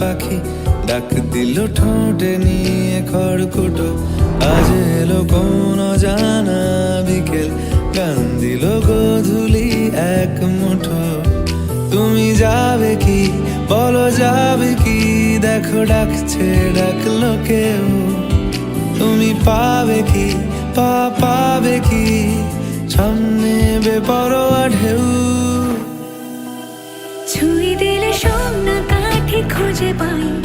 পাখি। ডাক দিল ঠোঁটে নিয়ে খড়কুটো। আজ এলো কোন জানা বিকেল। গান দিল গধুলি এক মুঠো। তুমি যাবে কি? বলো যাবে কি? দেখো ডাকছে ডাকলো কেউ। তুমি পাবে কি? পা পাবে কি? সামনে বেপরোয়া কাঠি খুঁজে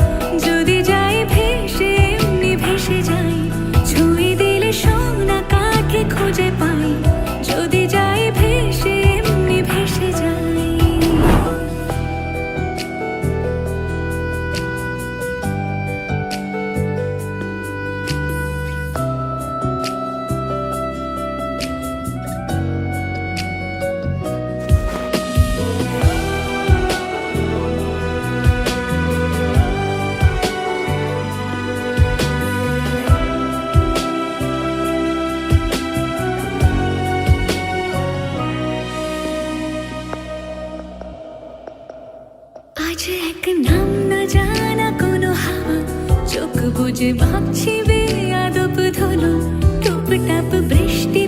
আজ এক নাম না জানা কোনো হাওয়া। চোখ বুঝে ভাবছি বেয়াদব ধুলো টুপ টাপ বৃষ্টি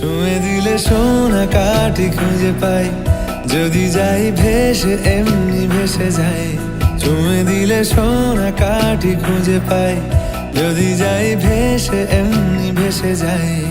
ছুঁয়ে দিলে সোনা কাটি খুঁজে পাই। যদি যাই ভেসে, এমনি ভেসে যাই। ছুঁয়ে দিলে সোনা কাটি খুঁজে পাই। যদি যাই ভেসে, এমনি ভেসে উম